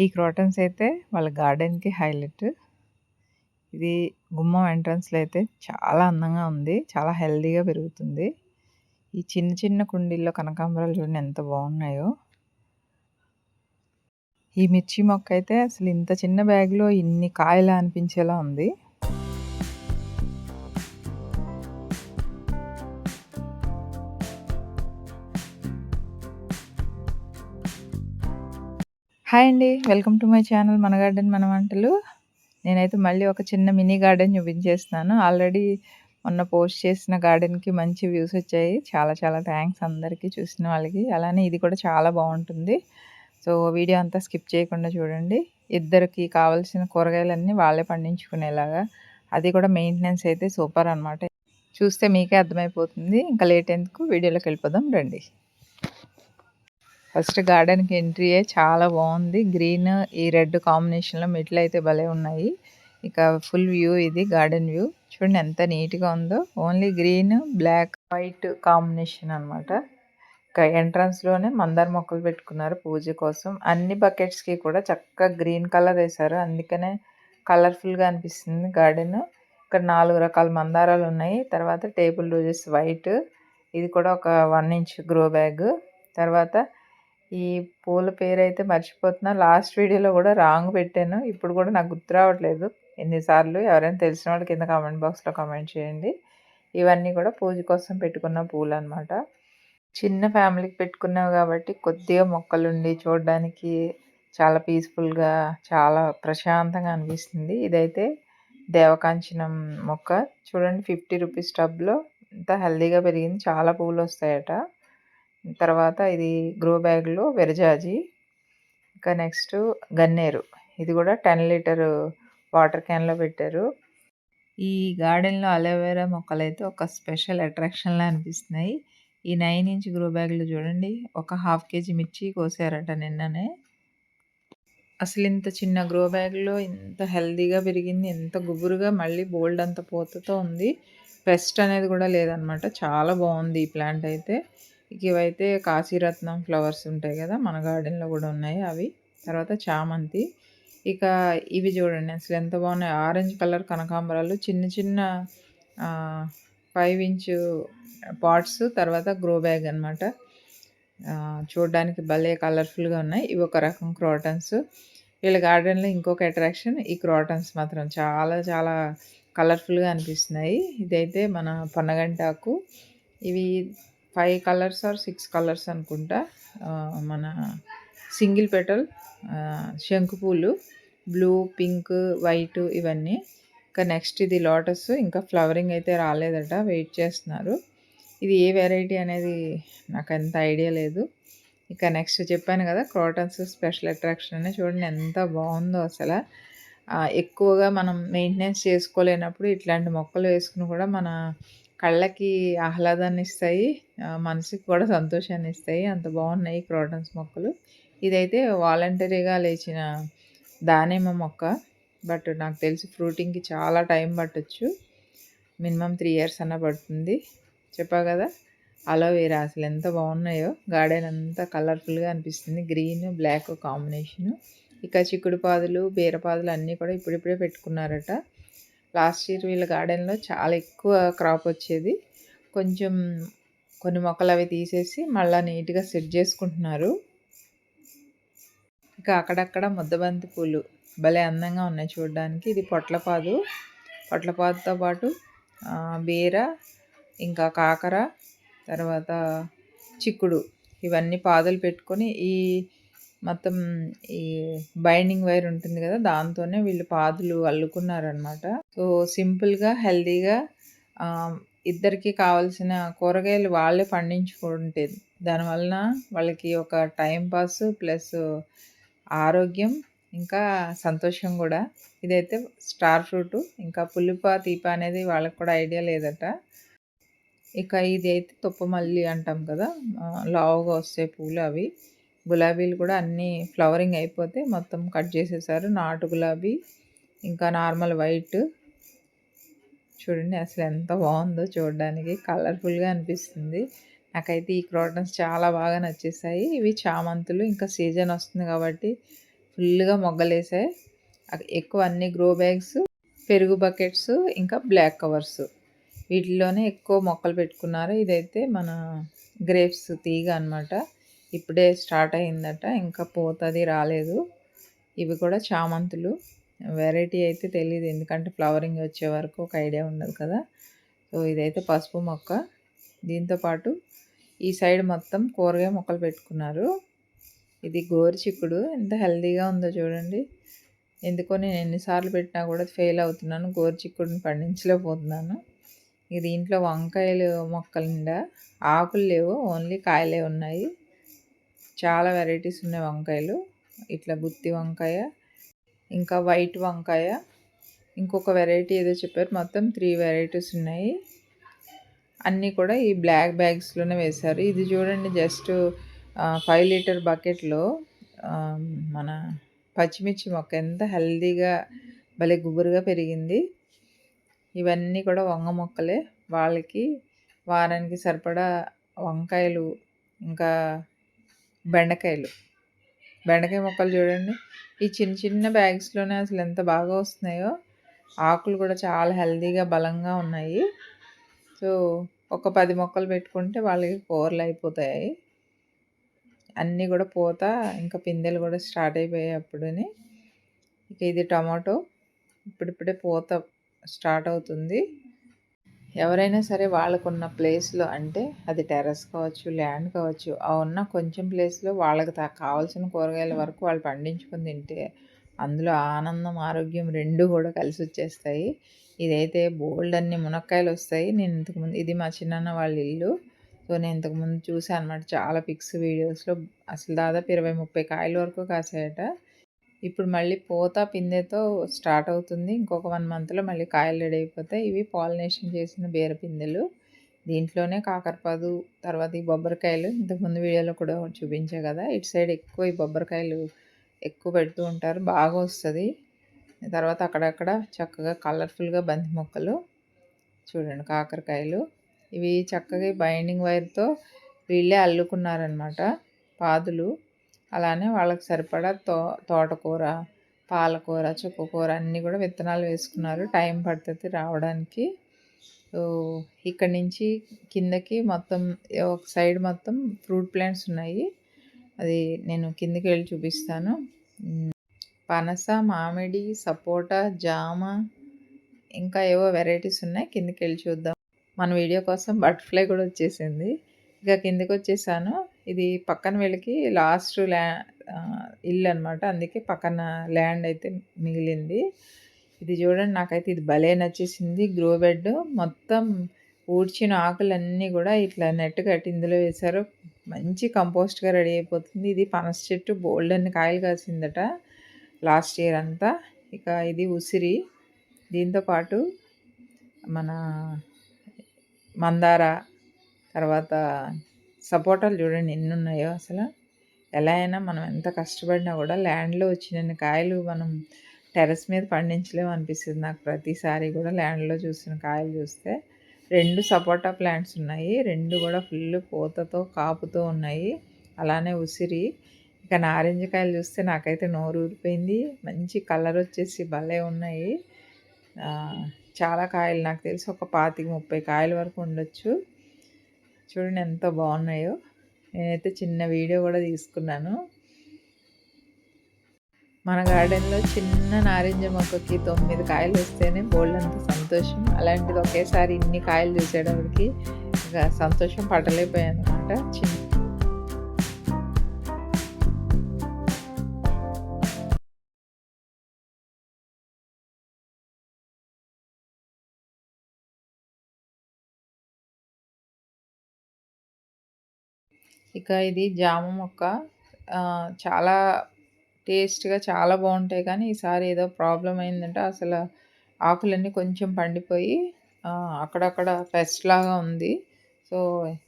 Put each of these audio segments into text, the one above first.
ఈ క్రోటన్స్ అయితే వాళ్ళ గార్డెన్‌కి హైలైట్. ఇది గుమ్మం ఎంట్రన్స్‌లో అయితే చాలా అందంగా ఉంది. చాలా హెల్దీగా పెరుగుతుంది. ఈ చిన్న చిన్న కుండీల్లో కనకాంబరాలు చూడండి ఎంత బాగున్నాయో. ఈ మిర్చి మొక్క అయితే అసలు ఇంత చిన్న బ్యాగ్‌లో ఇన్ని కాయలా అనిపించేలా ఉంది. హాయ్ అండి. వెల్కమ్ టు మై ఛానల్ మన గార్డెన్ మన వంటలు. నేనైతే మళ్ళీ ఒక చిన్న మినీ గార్డెన్ చూపించేస్తున్నాను. ఆల్రెడీ మొన్న పోస్ట్ చేసిన గార్డెన్కి మంచి వ్యూస్ వచ్చాయి. చాలా చాలా థ్యాంక్స్ అందరికీ చూసిన వాళ్ళకి. అలానే ఇది కూడా చాలా బాగుంటుంది. సో వీడియో అంతా స్కిప్ చేయకుండా చూడండి. ఇద్దరికి కావాల్సిన కూరగాయలన్నీ వాళ్ళే పండించుకునేలాగా. అది కూడా మెయింటెనెన్స్ అయితే సూపర్ అనమాట చూస్తే మీకే అర్థమైపోతుంది. ఇంకా లేట్ ఎందుకు? వీడియోలోకి వెళ్ళిపోదాం. రండి. ఫస్ట్ గార్డెన్కి ఎంట్రీయే చాలా బాగుంది. గ్రీన్ ఈ రెడ్ కాంబినేషన్లో మెట్లు అయితే భలే ఉన్నాయి. ఇక ఫుల్ వ్యూ ఇది గార్డెన్ వ్యూ. చూడండి ఎంత నీట్గా ఉందో. Only green black white combination అనమాట ఇక ఎంట్రన్స్లోనే మందార మొక్కలు పెట్టుకున్నారు పూజ కోసం. అన్ని బకెట్స్కి కూడా చక్కగా గ్రీన్ కలర్ వేశారు. అందుకనే కలర్ఫుల్గా అనిపిస్తుంది గార్డెన్. ఇక్కడ నాలుగు రకాల మందారాలు ఉన్నాయి. తర్వాత టేబుల్ రోజెస్ వైట్. ఇది కూడా ఒక వన్ ఇంచ్ గ్రో బ్యాగ్. తర్వాత ఈ పూల పేరైతే మర్చిపోతున్నా. లాస్ట్ వీడియోలో కూడా రాంగ్ పెట్టాను. ఇప్పుడు కూడా నాకు గుర్తు రావట్లేదు. ఎన్నిసార్లు ఎవరైనా తెలిసిన వాళ్ళు కింద కామెంట్ బాక్స్లో కామెంట్ చేయండి. ఇవన్నీ కూడా పూజ కోసం పెట్టుకున్న పూలు అనమాట చిన్న ఫ్యామిలీకి పెట్టుకున్నావు కాబట్టి కొద్దిగా మొక్కలుండి చూడడానికి చాలా పీస్ఫుల్గా చాలా ప్రశాంతంగా అనిపిస్తుంది. ఇదైతే దేవకాంచనం మొక్క. చూడండి ఫిఫ్టీ రూపీస్ టబ్లో. ఇంత హెల్దీగా పెరిగింది. చాలా పువ్వులు వస్తాయట. తర్వాత ఇది గ్రో బ్యాగ్లో విరజాజి ఇంకా నెక్స్ట్ గన్నేరు. ఇది కూడా టెన్ లీటర్ వాటర్ క్యాన్లో పెట్టారు. ఈ గార్డెన్లో అలోవెరా మొక్కలు అయితే ఒక స్పెషల్ అట్రాక్షన్లా అనిపిస్తున్నాయి. ఈ నైన్ ఇంచ్ గ్రో బ్యాగ్లు చూడండి ఒక హాఫ్ కేజీ మిర్చి కోసారట నిన్ననే. అసలు ఇంత చిన్న గ్రో బ్యాగ్లో ఇంత హెల్దీగా పెరిగింది ఎంత గుబురుగా మళ్ళీ బోల్డ్ అంత పోతతో ఉంది. పెస్ట్ అనేది కూడా లేదనమాట. చాలా బాగుంది ఈ ప్లాంట్ అయితే. ఇవైతే కాశీరత్నం ఫ్లవర్స్ ఉంటాయి కదా మన గార్డెన్లో కూడా ఉన్నాయి అవి. తర్వాత చామంతి. ఇక ఇవి చూడండి అసలు ఎంత బాగున్నాయి. ఆరెంజ్ కలర్ కనకాంబరాలు చిన్న చిన్న ఫైవ్ ఇంచు పాట్స్ తర్వాత గ్రో బ్యాగ్ అనమాట చూడడానికి భలే కలర్ఫుల్గా ఉన్నాయి. ఇవి ఒక రకం క్రోటన్స్ వీళ్ళ గార్డెన్లో ఇంకొక అట్రాక్షన్ ఈ క్రోటన్స్ మాత్రం చాలా చాలా కలర్ఫుల్గా అనిపిస్తున్నాయి. ఇదైతే మన పొన్నగంటాకు ఇవి five colours or six colours అనుకుంటా. మన సింగిల్ పెటల్ శంకుపూలు బ్లూ పింక్ వైట్ ఇవన్నీ. ఇంకా నెక్స్ట్ ఇది లోటస్ ఇంకా ఫ్లవరింగ్ అయితే రాలేదట వెయిట్ చేస్తున్నారు. ఇది ఏ వెరైటీ అనేది నాకు అంత ఐడియా లేదు. ఇక నెక్స్ట్ చెప్పాను కదా క్రోటన్స్ స్పెషల్ అట్రాక్షన్ అని చూడండి ఎంత బాగుందో అసలు. ఎక్కువగా మనం మెయింటెనెన్స్ చేసుకోలేనప్పుడు ఇట్లాంటి మొక్కలు వేసుకుని కూడా మన కళ్ళకి ఆహ్లాదాన్ని ఇస్తాయి మనసుకి కూడా సంతోషాన్ని ఇస్తాయి. అంత బాగున్నాయి క్రోటన్స్ మొక్కలు. ఇదైతే వాలంటరీగా లేచిన దానిమ్మ మొక్క. బట్ నాకు తెలిసి ఫ్రూటింగ్కి చాలా టైం పట్టచ్చు. మినిమం త్రీ ఇయర్స్ అన్న పడుతుంది. చెప్పా కదా అలోవేరా అసలు ఎంత బాగున్నాయో. గార్డెన్ అంతా కలర్ఫుల్గా అనిపిస్తుంది. Green black combination. ఇక చిక్కుడు పాదులు బీరపాదులు అన్నీ కూడా ఇప్పుడిప్పుడే పెట్టుకున్నారట. లాస్ట్ ఇయర్ వీళ్ళ గార్డెన్లో చాలా ఎక్కువ క్రాప్ వచ్చేది. కొంచెం కొన్ని మొక్కలు అవి తీసేసి మళ్ళీ నీట్గా సెట్ చేసుకుంటున్నారు. ఇంకా అక్కడక్కడ ముద్దబంతి పూలు భలే అందంగా ఉన్నాయి చూడడానికి. ఇది పొట్లపాదు. పొట్లపాదుతో పాటు బీర ఇంకా కాకర తర్వాత చిక్కుడు. ఇవన్నీ పాదులు పెట్టుకొని ఈ మొత్తం ఈ బైండింగ్ వైర్ ఉంటుంది కదా దాంతోనే వీళ్ళు పాదులు అల్లుకున్నారనమాట సో సింపుల్గా హెల్తీగా ఇద్దరికి కావాల్సిన కూరగాయలు వాళ్ళే పండించుకుంటే దానివలన వాళ్ళకి ఒక టైం పాస్ ప్లస్ ఆరోగ్యం ఇంకా సంతోషం కూడా. ఇదైతే స్టార్ ఫ్రూట్ ఇంకా పులిప తీప అనేది వాళ్ళకి కూడా ఐడియా లేదట. ఇక ఇది అయితే తుప్పమల్లి అంటాం కదా లావుగా వస్తే పూలు అవి. గులాబీలు కూడా అన్నీ ఫ్లవరింగ్ అయిపోతే మొత్తం కట్ చేసేసారు. నాటు గులాబీ ఇంకా నార్మల్ వైట్. చూడండి అసలు ఎంత బాగుందో చూడడానికి. కలర్ఫుల్గా అనిపిస్తుంది. నాకైతే ఈ క్రోటన్స్ చాలా బాగా నచ్చేసాయి. ఇవి చామంతులు ఇంకా సీజన్ వస్తుంది కాబట్టి ఫుల్గా మొగ్గలేసాయి. ఎక్కువ అన్ని గ్రో బ్యాగ్స్ పెరుగు బకెట్స్ ఇంకా బ్లాక్ కవర్స్. వీటిలోనే ఎక్కువ మొక్కలు పెట్టుకున్నారు. ఇదైతే మన గ్రేప్స్ తీగ అన్నమాట. ఇప్పుడే స్టార్ట్ అయిందట ఇంకా పోతుంది రాలేదు. ఇవి కూడా చామంతులు. వెరైటీ అయితే తెలియదు ఎందుకంటే ఫ్లవరింగ్ వచ్చే వరకు ఒక ఐడియా ఉండదు కదా. సో ఇదైతే పసుపు మొక్క. దీంతో పాటు ఈ సైడ్ మొత్తం కూరగాయ మొక్కలు పెట్టుకున్నారు. ఇది గోరుచిక్కుడు ఎంత హెల్దీగా ఉందో చూడండి. ఎందుకో నేను ఎన్నిసార్లు పెట్టినా కూడా ఫెయిల్ అవుతున్నాను. గోరుచిక్కుడిని పండించలేకపోతున్నాను. ఇది దీంట్లో వంకాయలు మొక్కలు నిండా ఆకులు లేవు ఓన్లీ కాయలే ఉన్నాయి. చాలా వెరైటీస్ ఉన్నాయి వంకాయలు. ఇట్లా గుత్తి వంకాయ ఇంకా వైట్ వంకాయ. ఇంకొక వెరైటీ ఏదో చెప్పారు. మొత్తం త్రీ వెరైటీస్ ఉన్నాయి. అన్నీ కూడా ఈ బ్లాక్ బ్యాగ్స్లోనే వేశారు. ఇది చూడండి జస్ట్ ఫైవ్ లీటర్ బకెట్లో మన పచ్చిమిర్చి మొక్క ఎంత హెల్దీగా భలే గుబురుగా పెరిగింది. ఇవన్నీ కూడా వంగ మొక్కలే. వాళ్ళకి వారానికి సరిపడా వంకాయలు ఇంకా బెండకాయలు. బెండకాయ మొక్కలు చూడండి. ఈ చిన్న చిన్న బ్యాగ్స్లోనే అసలు ఎంత బాగా వస్తున్నాయో. ఆకులు కూడా చాలా హెల్దీగా బలంగా ఉన్నాయి. సో ఒక పది మొక్కలు పెట్టుకుంటే వాళ్ళకి కూరలు అయిపోతాయి. అన్నీ కూడా పోత ఇంకా పిందెలు కూడా స్టార్ట్ అయిపోయాయి అప్పుడని. ఇక ఇది టమాటో. ఇప్పుడిప్పుడే పూత స్టార్ట్ అవుతుంది. ఎవరైనా సరే వాళ్ళకున్న ప్లేస్లో అంటే అది టెర్రస్ కావచ్చు ల్యాండ్ కావచ్చు ఆ ఉన్న కొంచెం ప్లేస్లో వాళ్ళకి కావాల్సిన కూరగాయల వరకు వాళ్ళు పండించుకొని తింటే అందులో ఆనందం ఆరోగ్యం రెండు కూడా కలిసి వచ్చేస్తాయి ఇదైతే బోల్డ్ అన్ని మునక్కాయలు వస్తాయి. నేను ఇంతకుముందు ఇది మా చిన్నాన్న వాళ్ళ ఇల్లు. సో నేను ఇంతకుముందు చూసాను అనమాట చాలా పిక్స్ వీడియోస్లో అసలు దాదాపు ఇరవై ముప్పై కాయల వరకు కాసాయట. ఇప్పుడు మళ్ళీ పూత పిందెతో స్టార్ట్ అవుతుంది. ఇంకొక వన్ మంత్లో మళ్ళీ కాయలు రెడీ అయిపోతాయి. ఇవి పాలినేషన్ చేసిన బీర పిందెలు. దీంట్లోనే కాకరపాదు తర్వాత ఈ బొబ్బరికాయలు. ఇంతకుముందు వీడియోలో కూడా చూపించా కదా ఇటు సైడ్ ఎక్కువ ఈ బొబ్బరికాయలు ఎక్కువ పెడుతూ ఉంటారు. బాగా వస్తుంది. తర్వాత అక్కడక్కడ చక్కగా కలర్ఫుల్గా బంతి మొక్కలు. చూడండి కాకరకాయలు. ఇవి చక్కగా బైండింగ్ వైర్తో వీళ్ళే అల్లుకున్నారనమాట పాదులు. అలానే వాళ్ళకి సరిపడా తో తోటకూర పాలకూర చుక్కకూర అన్నీ కూడా విత్తనాలు వేసుకున్నారు. టైం పడుతుంది రావడానికి. ఇక్కడి ఇక్కడ నుంచి కిందకి మొత్తం ఒక సైడ్ మొత్తం ఫ్రూట్ ప్లాంట్స్ ఉన్నాయి. అది నేను కిందకి వెళ్ళి చూపిస్తాను. పనస మామిడి సపోటా జామ ఇంకా ఏవో వెరైటీస్ ఉన్నాయి. కిందకి వెళ్ళి చూద్దాం. మన వీడియో కోసం బటర్ఫ్లై కూడా వచ్చేసింది. ఇక కిందకి వచ్చేసాను. ఇది పక్కన వీళ్ళకి లాస్ట్ ల్యా ఇల్లు అనమాట అందుకే పక్కన ల్యాండ్ అయితే మిగిలింది. ఇది చూడండి నాకైతే ఇది భలే నచ్చేసింది. గ్రో బెడ్ మొత్తం ఊడ్చిన ఆకులన్నీ కూడా ఇట్లా నెట్ కట్టి ఇందులో వేశారు. మంచి కంపోస్ట్గా రెడీ అయిపోతుంది. ఇది పనస చెట్టు బోల్డ్ అన్ని కాయలు కాసిందట లాస్ట్ ఇయర్ అంతా. ఇక ఇది ఉసిరి. దీంతో పాటు మన మందార తర్వాత సపోటాలు చూడండి ఎన్ని ఉన్నాయో అసలు. ఎలా అయినా మనం ఎంత కష్టపడినా కూడా ల్యాండ్లో వచ్చినన్ని కాయలు మనం టెర్రస్ మీద పండించలేము అనిపిస్తుంది నాకు. ప్రతిసారి కూడా ల్యాండ్లో చూసిన కాయలు చూస్తే రెండు సపోటా ప్లాంట్స్ ఉన్నాయి. రెండు కూడా ఫుల్ పూతతో కాపుతో ఉన్నాయి. అలానే ఉసిరి. ఇక నారింజ కాయలు చూస్తే నాకైతే నోరు ఊరిపోయింది. మంచి కలర్ వచ్చేసి భలే ఉన్నాయి. చాలా కాయలు నాకు తెలిసి ఒక పాతిక ముప్పై కాయల వరకు ఉండొచ్చు. చూడండి ఎంత బాగున్నాయో. నేనైతే చిన్న వీడియో కూడా తీసుకున్నాను. మన గార్డెన్లో చిన్న నారింజ మొక్కకి తొమ్మిది కాయలు వస్తేనే బోల్డ్ అంత సంతోషం. అలాంటిది ఒకేసారి ఇన్ని కాయలు చూసేటప్పటికి ఇక సంతోషం పడలేకపోయాను అనమాట చిన్న ఇక ఇది జామ మొక్క. చాలా టేస్ట్గా చాలా బాగుంటాయి కానీ ఈసారి ఏదో ప్రాబ్లం అయిందంటే. అసలు ఆకులన్నీ కొంచెం పండిపోయి అక్కడక్కడ పెస్ట్ లాగా ఉంది. సో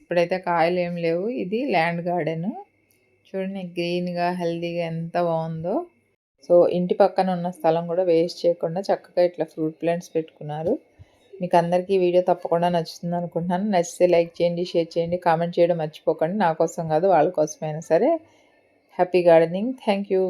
ఇప్పుడైతే కాయలు ఏం లేవు. ఇది ల్యాండ్ గార్డెన్. చూడండి గ్రీన్గా హెల్దీగా ఎంత బాగుందో. సో ఇంటి పక్కన ఉన్న స్థలం కూడా వేస్ట్ చేయకుండా చక్కగా ఇట్లా ఫ్రూట్ ప్లాంట్స్ పెట్టుకున్నారు. మీకు అందరికీ వీడియో తప్పకుండా నచ్చుతుంది అనుకుంటున్నాను. నచ్చితే లైక్ చేయండి షేర్ చేయండి కామెంట్ చేయడం మర్చిపోకండి. నా కోసం కాదు వాళ్ళ కోసమైనా సరే. Happy gardening. Thank you.